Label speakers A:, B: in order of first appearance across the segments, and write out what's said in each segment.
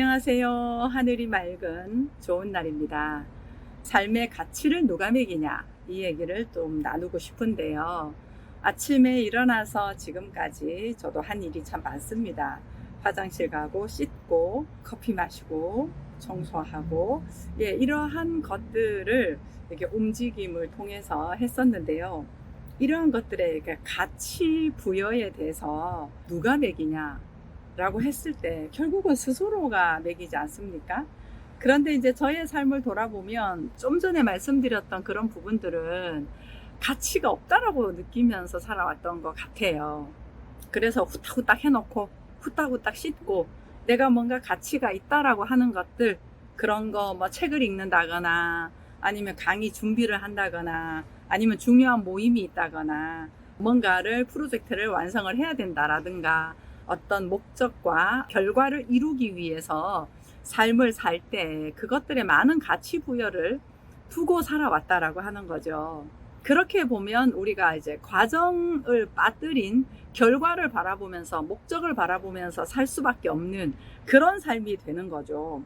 A: 안녕하세요. 하늘이 맑은 좋은 날입니다. 삶의 가치를 누가 매기냐 이 얘기를 좀 나누고 싶은데요. 아침에 일어나서 지금까지 저도 한 일이 참 많습니다. 화장실 가고 씻고 커피 마시고 청소하고 예 이러한 것들을 이렇게 움직임을 통해서 했었는데요. 이러한 것들의 가치 부여에 대해서 누가 매기냐 라고 했을 때 결국은 스스로가 매기지 않습니까? 그런데 이제 저의 삶을 돌아보면 좀 전에 말씀드렸던 그런 부분들은 가치가 없다라고 느끼면서 살아왔던 것 같아요. 그래서 후딱후딱 해놓고 후딱후딱 씻고 내가 뭔가 가치가 있다라고 하는 것들 그런 거 뭐 책을 읽는다거나 아니면 강의 준비를 한다거나 아니면 중요한 모임이 있다거나 뭔가를 프로젝트를 완성을 해야 된다라든가 어떤 목적과 결과를 이루기 위해서 삶을 살 때 그것들에 많은 가치 부여를 두고 살아왔다라고 하는 거죠. 그렇게 보면 우리가 이제 과정을 빠뜨린 결과를 바라보면서 목적을 바라보면서 살 수밖에 없는 그런 삶이 되는 거죠.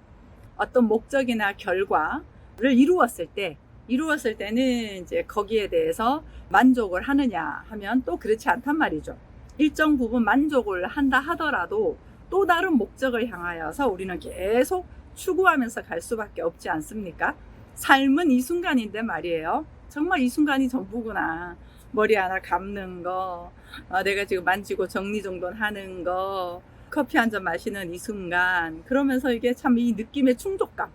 A: 어떤 목적이나 결과를 이루었을 때 이루었을 때는 이제 거기에 대해서 만족을 하느냐 하면 또 그렇지 않단 말이죠. 일정 부분 만족을 한다 하더라도 또 다른 목적을 향하여서 우리는 계속 추구하면서 갈 수밖에 없지 않습니까? 삶은 이 순간인데 말이에요. 정말 이 순간이 전부구나. 머리 하나 감는 거, 어, 내가 지금 만지고 정리정돈 하는 거, 커피 한 잔 마시는 이 순간. 그러면서 이게 참 이 느낌의 충족감,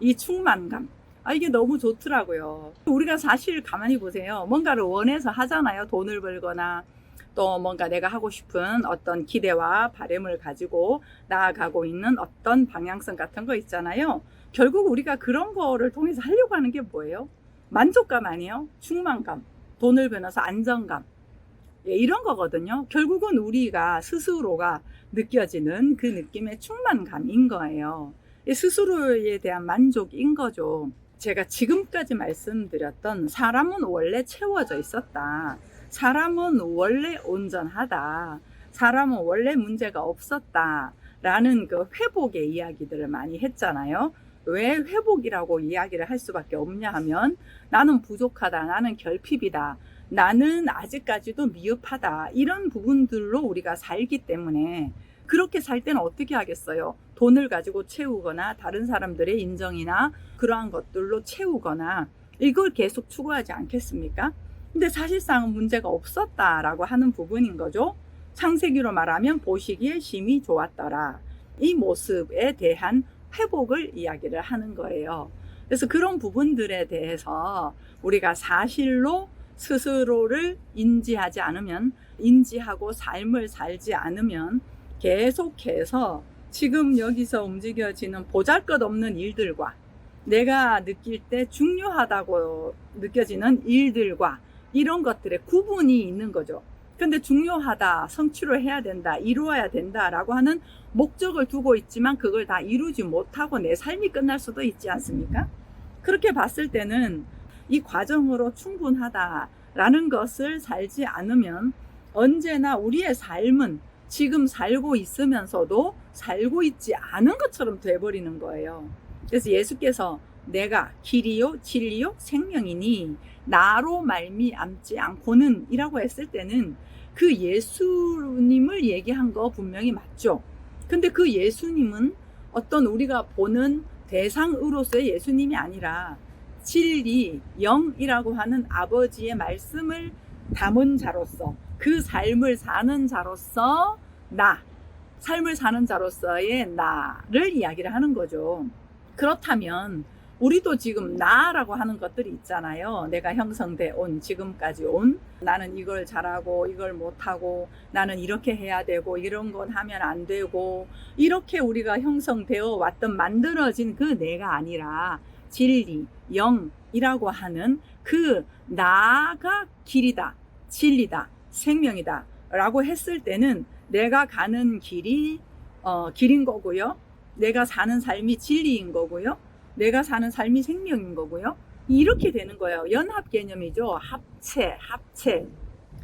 A: 이 충만감. 아, 이게 너무 좋더라고요. 우리가 사실 가만히 보세요. 뭔가를 원해서 하잖아요. 돈을 벌거나 또 뭔가 내가 하고 싶은 어떤 기대와 바램을 가지고 나아가고 있는 어떤 방향성 같은 거 있잖아요. 결국 우리가 그런 거를 통해서 하려고 하는 게 뭐예요? 만족감 아니에요? 충만감, 돈을 버면서 안정감. 예, 이런 거거든요. 결국은 우리가 스스로가 느껴지는 그 느낌의 충만감인 거예요. 이 스스로에 대한 만족인 거죠. 제가 지금까지 말씀드렸던 사람은 원래 채워져 있었다. 사람은 원래 온전하다. 사람은 원래 문제가 없었다. 라는 그 회복의 이야기들을 많이 했잖아요. 왜 회복이라고 이야기를 할 수밖에 없냐 하면 나는 부족하다. 나는 결핍이다. 나는 아직까지도 미흡하다. 이런 부분들로 우리가 살기 때문에 그렇게 살 때는 어떻게 하겠어요? 돈을 가지고 채우거나 다른 사람들의 인정이나 그러한 것들로 채우거나 이걸 계속 추구하지 않겠습니까? 근데 사실상은 문제가 없었다라고 하는 부분인 거죠. 창세기로 말하면 보시기에 심히 좋았더라. 이 모습에 대한 회복을 이야기를 하는 거예요. 그래서 그런 부분들에 대해서 우리가 사실로 스스로를 인지하지 않으면, 인지하고 삶을 살지 않으면 계속해서 지금 여기서 움직여지는 보잘 것 없는 일들과 내가 느낄 때 중요하다고 느껴지는 일들과 이런 것들의 구분이 있는 거죠. 근데 중요하다, 성취를 해야 된다, 이루어야 된다라고 하는 목적을 두고 있지만 그걸 다 이루지 못하고 내 삶이 끝날 수도 있지 않습니까? 그렇게 봤을 때는 이 과정으로 충분하다라는 것을 살지 않으면 언제나 우리의 삶은 지금 살고 있으면서도 살고 있지 않은 것처럼 돼버리는 거예요. 그래서 예수께서 내가 길이요, 진리요, 생명이니 나로 말미암지 않고는 이라고 했을 때는 그 예수님을 얘기한 거 분명히 맞죠. 근데 그 예수님은 어떤 우리가 보는 대상으로서의 예수님이 아니라 진리, 영이라고 하는 아버지의 말씀을 담은 자로서 그 삶을 사는 자로서 나, 삶을 사는 자로서의 나를 이야기를 하는 거죠. 그렇다면 우리도 지금 나라고 하는 것들이 있잖아요. 내가 형성돼 온 지금까지 온 나는 이걸 잘하고 이걸 못하고 나는 이렇게 해야 되고 이런 건 하면 안 되고 이렇게 우리가 형성되어 왔던 만들어진 그 내가 아니라 진리, 영이라고 하는 그 나가 길이다, 진리다, 생명이다 라고 했을 때는 내가 가는 길이 어, 길인 거고요. 내가 사는 삶이 진리인 거고요. 내가 사는 삶이 생명인 거고요. 이렇게 되는 거예요. 연합 개념이죠. 합체, 합체.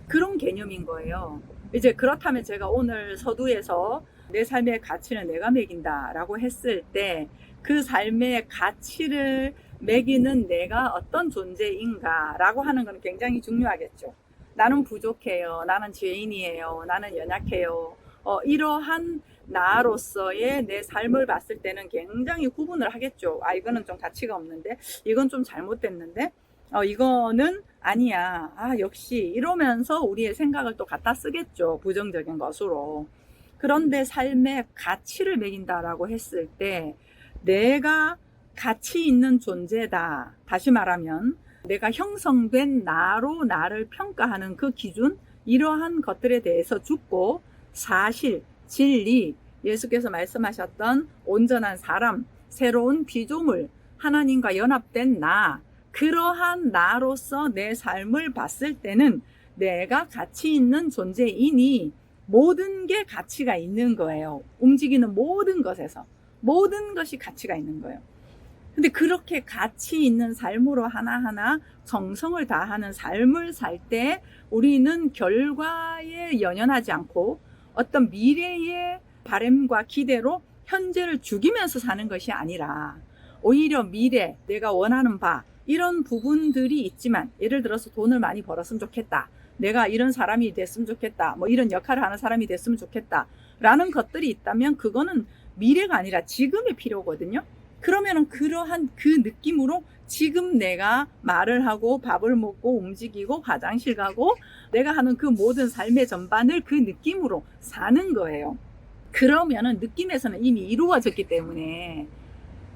A: 그런 개념인 거예요. 이제 그렇다면 제가 오늘 서두에서 내 삶의 가치는 내가 매긴다 라고 했을 때 그 삶의 가치를 매기는 내가 어떤 존재인가 라고 하는 건 굉장히 중요하겠죠. 나는 부족해요. 나는 죄인이에요. 나는 연약해요. 어, 이러한 나로서의 내 삶을 봤을 때는 굉장히 구분을 하겠죠. 아, 이거는 좀 가치가 없는데, 이건 좀 잘못됐는데, 어, 이거는 아니야. 아, 역시 이러면서 우리의 생각을 또 갖다 쓰겠죠. 부정적인 것으로. 그런데 삶의 가치를 매긴다라고 했을 때, 내가 가치 있는 존재다. 다시 말하면, 내가 형성된 나로 나를 평가하는 그 기준, 이러한 것들에 대해서 죽고, 사실, 진리, 예수께서 말씀하셨던 온전한 사람, 새로운 피조물, 하나님과 연합된 나, 그러한 나로서 내 삶을 봤을 때는 내가 가치 있는 존재이니 모든 게 가치가 있는 거예요. 움직이는 모든 것에서. 모든 것이 가치가 있는 거예요. 근데 그렇게 가치 있는 삶으로 하나하나 정성을 다하는 삶을 살 때 우리는 결과에 연연하지 않고 어떤 미래의 바램과 기대로 현재를 죽이면서 사는 것이 아니라 오히려 미래, 내가 원하는 바, 이런 부분들이 있지만 예를 들어서 돈을 많이 벌었으면 좋겠다. 내가 이런 사람이 됐으면 좋겠다. 뭐 이런 역할을 하는 사람이 됐으면 좋겠다. 라는 것들이 있다면 그거는 미래가 아니라 지금이 필요거든요. 그러면은 그러한 그 느낌으로 지금 내가 말을 하고 밥을 먹고 움직이고 화장실 가고 내가 하는 그 모든 삶의 전반을 그 느낌으로 사는 거예요. 그러면은 느낌에서는 이미 이루어졌기 때문에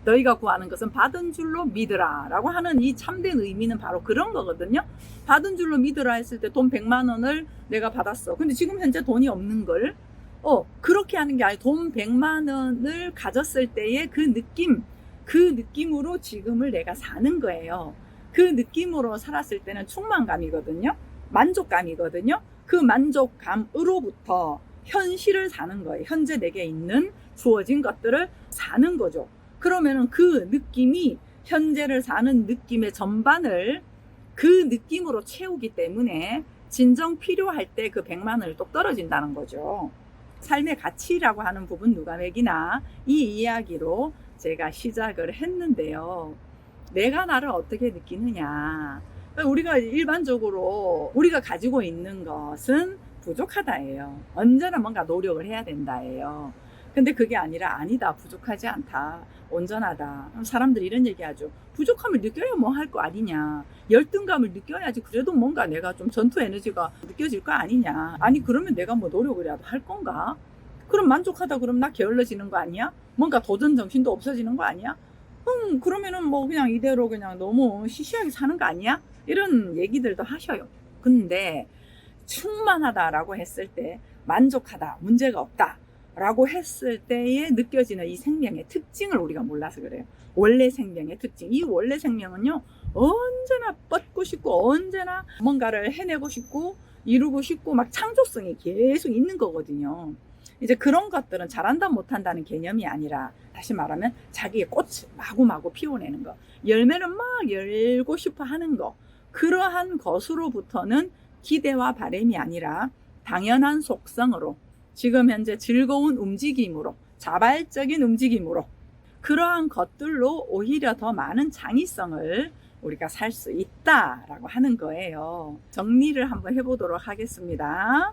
A: 너희가 구하는 것은 받은 줄로 믿으라 라고 하는 이 참된 의미는 바로 그런 거거든요. 받은 줄로 믿으라 했을 때 돈 100만 원을 내가 받았어. 근데 지금 현재 돈이 없는 걸, 어, 그렇게 하는 게 아니라 돈 100만 원을 가졌을 때의 그 느낌, 그 느낌으로 지금을 내가 사는 거예요. 그 느낌으로 살았을 때는 충만감이거든요. 만족감이거든요. 그 만족감으로부터 현실을 사는 거예요. 현재 내게 있는 주어진 것들을 사는 거죠. 그러면은 그 느낌이 현재를 사는 느낌의 전반을 그 느낌으로 채우기 때문에 진정 필요할 때 그 100만 원을 똑 떨어진다는 거죠. 삶의 가치라고 하는 부분 누가 매기나 이 이야기로 제가 시작을 했는데요. 내가 나를 어떻게 느끼느냐. 우리가 일반적으로 우리가 가지고 있는 것은 부족하다예요. 언제나 뭔가 노력을 해야 된다예요. 근데 그게 아니라 아니다. 부족하지 않다. 온전하다. 사람들이 이런 얘기 하죠. 부족함을 느껴야 뭐 할 거 아니냐. 열등감을 느껴야지 그래도 뭔가 내가 좀 전투 에너지가 느껴질 거 아니냐. 아니 그러면 내가 뭐 노력을이라도 할 건가? 그럼 만족하다 그럼 나 게을러지는 거 아니야? 뭔가 도전 정신도 없어지는 거 아니야? 음 그러면은 뭐 그냥 이대로 그냥 너무 시시하게 사는 거 아니야? 이런 얘기들도 하셔요. 근데 충만하다라고 했을 때 만족하다 문제가 없다 라고 했을 때에 느껴지는 이 생명의 특징을 우리가 몰라서 그래요. 원래 생명의 특징. 이 원래 생명은요, 언제나 뻗고 싶고, 언제나 뭔가를 해내고 싶고, 이루고 싶고, 막 창조성이 계속 있는 거거든요. 이제 그런 것들은 잘한다 못한다는 개념이 아니라, 다시 말하면 자기의 꽃을 마구마구 피워내는 거. 열매는 막 열고 싶어 하는 거. 그러한 것으로부터는 기대와 바램이 아니라 당연한 속성으로 지금 현재 즐거운 움직임으로, 자발적인 움직임으로, 그러한 것들로 오히려 더 많은 창의성을 우리가 살 수 있다라고 하는 거예요. 정리를 한번 해보도록 하겠습니다.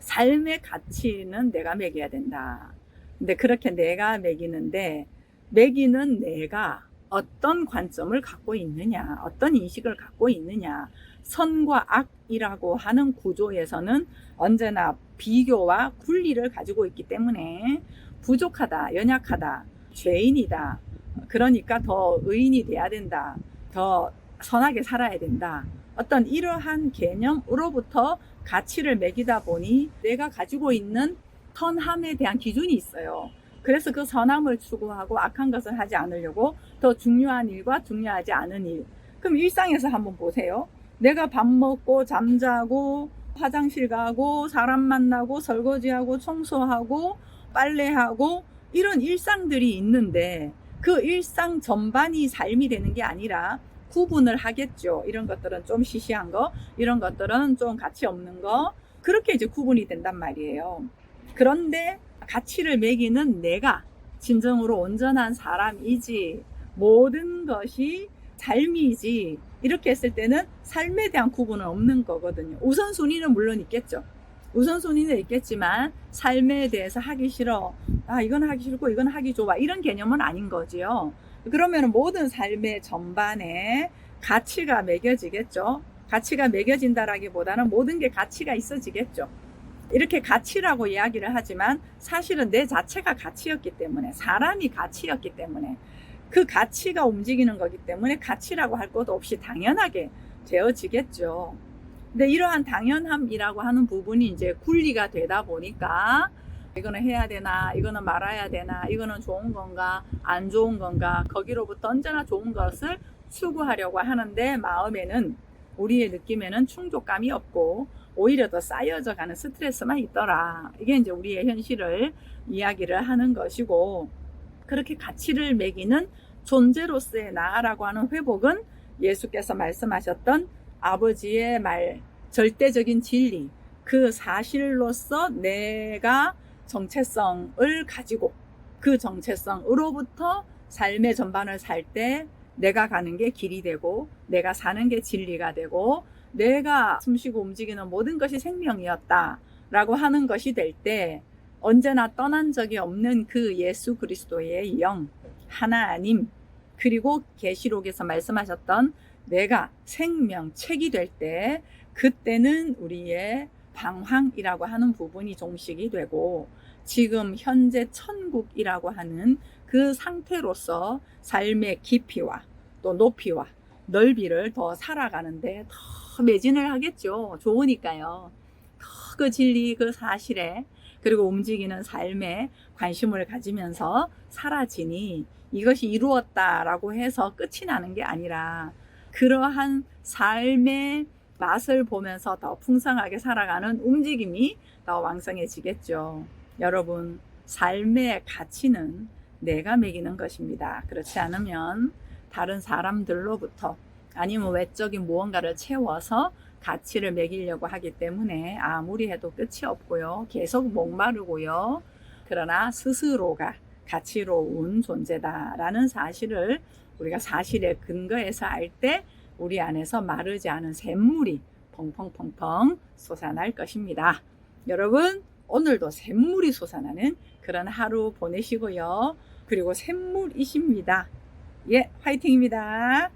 A: 삶의 가치는 내가 매겨야 된다. 근데 그렇게 내가 매기는데, 매기는 내가 어떤 관점을 갖고 있느냐, 어떤 인식을 갖고 있느냐, 선과 악이라고 하는 구조에서는 언제나 비교와 분리를 가지고 있기 때문에 부족하다, 연약하다, 죄인이다. 그러니까 더 의인이 돼야 된다. 더 선하게 살아야 된다. 어떤 이러한 개념으로부터 가치를 매기다 보니 내가 가지고 있는 선함에 대한 기준이 있어요. 그래서 그 선함을 추구하고 악한 것을 하지 않으려고 더 중요한 일과 중요하지 않은 일. 그럼 일상에서 한번 보세요. 내가 밥 먹고 잠자고 화장실 가고 사람 만나고 설거지하고 청소하고 빨래하고 이런 일상들이 있는데 그 일상 전반이 삶이 되는 게 아니라 구분을 하겠죠. 이런 것들은 좀 시시한 거, 이런 것들은 좀 가치 없는 거. 그렇게 이제 구분이 된단 말이에요. 그런데 가치를 매기는 내가 진정으로 온전한 사람이지 모든 것이 삶이지 이렇게 했을 때는 삶에 대한 구분은 없는 거거든요. 우선순위는 물론 있겠죠. 우선순위는 있겠지만 삶에 대해서 하기 싫어. 아 이건 하기 싫고 이건 하기 좋아. 이런 개념은 아닌 거지요. 그러면 모든 삶의 전반에 가치가 매겨지겠죠. 가치가 매겨진다라기보다는 모든 게 가치가 있어지겠죠. 이렇게 가치라고 이야기를 하지만 사실은 내 자체가 가치였기 때문에 사람이 가치였기 때문에 그 가치가 움직이는 거기 때문에 가치라고 할 것도 없이 당연하게 되어지겠죠. 근데 이러한 당연함이라고 하는 부분이 이제 분리가 되다 보니까 이거는 해야 되나, 이거는 말아야 되나, 이거는 좋은 건가, 안 좋은 건가, 거기로부터 언제나 좋은 것을 추구하려고 하는데 마음에는 우리의 느낌에는 충족감이 없고 오히려 더 쌓여져 가는 스트레스만 있더라. 이게 이제 우리의 현실을 이야기를 하는 것이고 그렇게 가치를 매기는 존재로서의 나라고 하는 회복은 예수께서 말씀하셨던 아버지의 말, 절대적인 진리, 그 사실로서 내가 정체성을 가지고 그 정체성으로부터 삶의 전반을 살 때 내가 가는 게 길이 되고 내가 사는 게 진리가 되고 내가 숨쉬고 움직이는 모든 것이 생명이었다 라고 하는 것이 될 때 언제나 떠난 적이 없는 그 예수 그리스도의 영 하나님 그리고 계시록에서 말씀하셨던 내가 생명책이 될 때 그때는 우리의 방황이라고 하는 부분이 종식이 되고 지금 현재 천국이라고 하는 그 상태로서 삶의 깊이와 또 높이와 넓이를 더 살아가는데 더 매진을 하겠죠. 좋으니까요. 더 그 진리, 그 사실에 그리고 움직이는 삶에 관심을 가지면서 사라지니 이것이 이루었다라고 해서 끝이 나는 게 아니라 그러한 삶의 맛을 보면서 더 풍성하게 살아가는 움직임이 더 왕성해지겠죠. 여러분, 삶의 가치는 내가 매기는 것입니다. 그렇지 않으면 다른 사람들로부터 아니면 외적인 무언가를 채워서 가치를 매기려고 하기 때문에 아무리 해도 끝이 없고요. 계속 목마르고요. 그러나 스스로가 가치로운 존재다라는 사실을 우리가 사실에 근거해서 알 때 우리 안에서 마르지 않은 샘물이 펑펑펑펑 솟아날 것입니다. 여러분, 오늘도 샘물이 솟아나는 그런 하루 보내시고요. 그리고 샘물이십니다. 예, 화이팅입니다.